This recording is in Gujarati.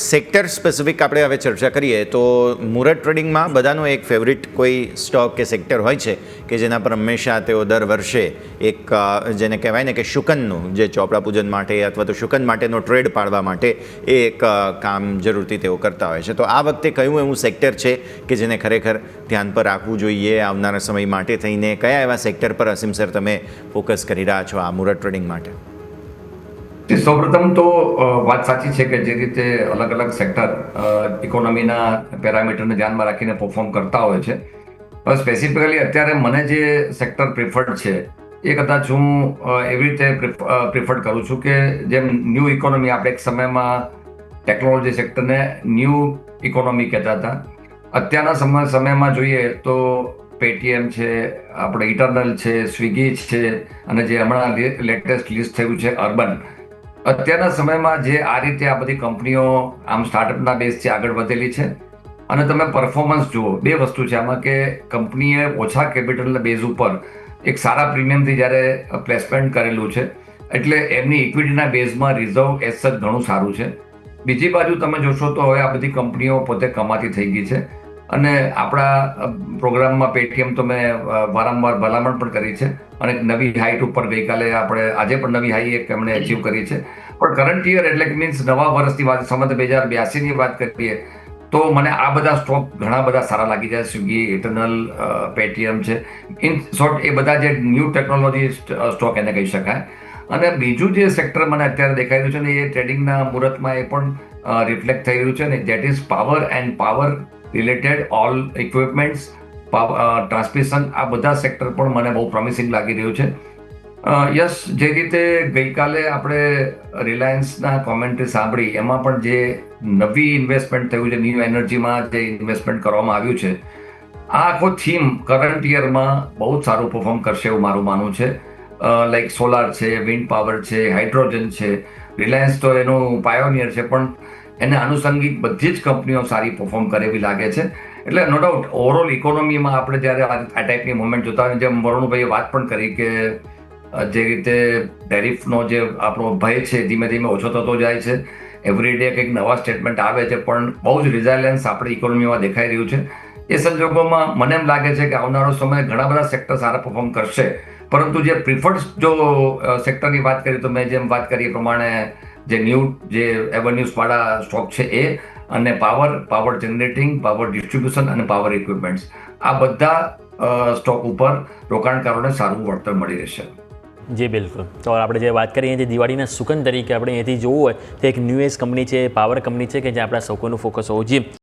સેક્ટર સ્પેસિફિક આપણે હવે ચર્ચા કરીએ, તો મુરત ટ્રેડિંગમાં બધાનો એક ફેવરિટ કોઈ સ્ટોક કે સેક્ટર હોય છે કે જેના પર હંમેશા તેઓ દર વર્ષે એક જેને કહેવાય ને કે શુકનનું જે ચોપડા પૂજન માટે અથવા તો શુકન માટેનો ટ્રેડ પાડવા માટે એ એક કામ જરૂરથી તેઓ કરતા હોય છે. તો આ વખતે કયું એવું સેક્ટર છે કે જેને ખરેખર ધ્યાન પર રાખવું જોઈએ, આવનારા સમય માટે થઈને કયા એવા સેક્ટર પર અસીમ સર તમે ફોકસ કરી રહ્યા છો આ મુરત ટ્રેડિંગ માટે? તે સૌપ્રથમ તો વાત સાચી છે કે જે રીતે અલગ અલગ સેક્ટર ઇકોનોમીના પેરામીટરને ધ્યાનમાં રાખીને પરફોર્મ કરતા હોય છે. સ્પેસિફિકલી અત્યારે મને જે સેક્ટર પ્રિફર્ડ છે, એ કદાચ હું એવી રીતે પ્રિફર્ડ કરું છું કે જેમ ન્યૂ ઇકોનોમી આપણે એક સમયમાં ટેકનોલોજી સેક્ટરને ન્યૂ ઇકોનોમી કહેતા હતા. અત્યારના સમય, સમયમાં જોઈએ તો પેટીએમ છે, આપણે ઇટરનલ છે સ્વિગી છે, અને જે હમણાં લેટેસ્ટ લિસ્ટ થયું છે અર્બન અત્યારના સમયમાં જે આ રીતે આ બધી કંપનીઓ, આમ સ્ટાર્ટઅપના બેઝથી આગળ વધેલી છે, અને તમે પરફોર્મન્સ જુઓ, બે વસ્તુ છે આમાં કે કંપનીએ ઓછા કેપિટલના બેઝ ઉપર એક સારા પ્રીમિયમથી જ્યારે પ્લેસમેન્ટ કરેલું છે, એટલે એમની ઇક્વિટીના બેઝમાં રિઝર્વ એસ ઘણું સારું છે. બીજી બાજુ તમે જોશો તો હવે આ બધી કંપનીઓ પોતે કમાતી થઈ ગઈ છે. અને આપણા પ્રોગ્રામમાં પેટીએમ તો મેં વારંવાર ભલામણ પણ કરી છે અને નવી હાઇટ ઉપર ગઈકાલે આપણે, આજે પણ નવી હાઈ એક એમણે અચીવ કરી છે. પણ કરંટ યર એટલે મીન્સ નવા વર્ષની વાત સમત બે હજાર બ્યાસીની વાત કરીએ, તો મને આ બધા સ્ટોક ઘણા બધા સારા લાગી જાય. સ્વિગી ઇટરનલ પેટીએમ છે. ઇન શોર્ટ એ બધા જે ન્યૂ ટેકનોલોજી સ્ટોક એને કહી શકાય. અને બીજું જે સેક્ટર મને અત્યારે દેખાઈ રહ્યું છે ને, એ ટ્રેડિંગના મુહૂર્તમાં એ પણ રિફ્લેક્ટ થઈ રહ્યું છે ને that is power and power related all equipments transmission આ બધા સેક્ટર પણ મને બહુ પ્રોમિસિંગ લાગી રહ્યું છે. યસ જે રીતે ગઈકાલે આપણે રિલાયન્સના કોમેન્ટ્રી સાંભળી, એમાં પણ જે નવી ઇન્વેસ્ટમેન્ટ થયું છે ન્યૂ એનર્જીમાં જે ઇન્વેસ્ટમેન્ટ કરવામાં આવ્યું છે, આ આખો થીમ કરંટ યરમાં બહુ જ સારું પરફોર્મ કરશે એવું મારું માનવું છે. લાઈક સોલાર છે વિન્ડ પાવર છે હાઇડ્રોજન છે. રિલાયન્સ તો એનું પાયોનિયર છે, પણ એને આનુષંગિક બધી જ કંપનીઓ સારી પરફોર્મ કરે એવી લાગે છે. એટલે નો ડાઉટ ઓવરઓલ ઇકોનોમીમાં આપણે જ્યારે આ ટાઈપની મુવમેન્ટ જોતા હોય જેમ વરુણભાઈએ વાત પણ કરી કે જે રીતે ટેરિફનો જે આપણો ભય છે, ધીમે ધીમે ઓછો થતો જાય છે. એવરી ડે કંઈક નવા સ્ટેટમેન્ટ આવે છે, પણ બહુ જ રિઝાયલન્સ આપણી ઇકોનોમીમાં દેખાઈ રહ્યું છે. એ સંજોગોમાં મને એમ લાગે છે કે આવનારો સમય ઘણા બધા સેક્ટર સારા પરફોર્મ કરશે. પરંતુ જે પ્રિફર્ડ જો સેક્ટરની વાત કરીએ તો મેં જેમ વાત કરી એ પ્રમાણે જે ન્યૂ, જે એવન્યુઝવાળા સ્ટોક છે એ અને power power generating power distribution અને પાવર ઇક્વિપમેન્ટ્સ આ બધા સ્ટોક ઉપર રોકાણકારોને સારું વળતર મળી રહેશે. જી, બિલકુલ. તો આપણે જે વાત કરીએ જે દિવાળીના સુકન તરીકે, આપણે અહીંયાથી જોવું હોય તો એક ન્યુએસ કંપની છે પાવર કંપની છે કે જે આપણા સૌકોનું ફોકસ હોવું જોઈએ.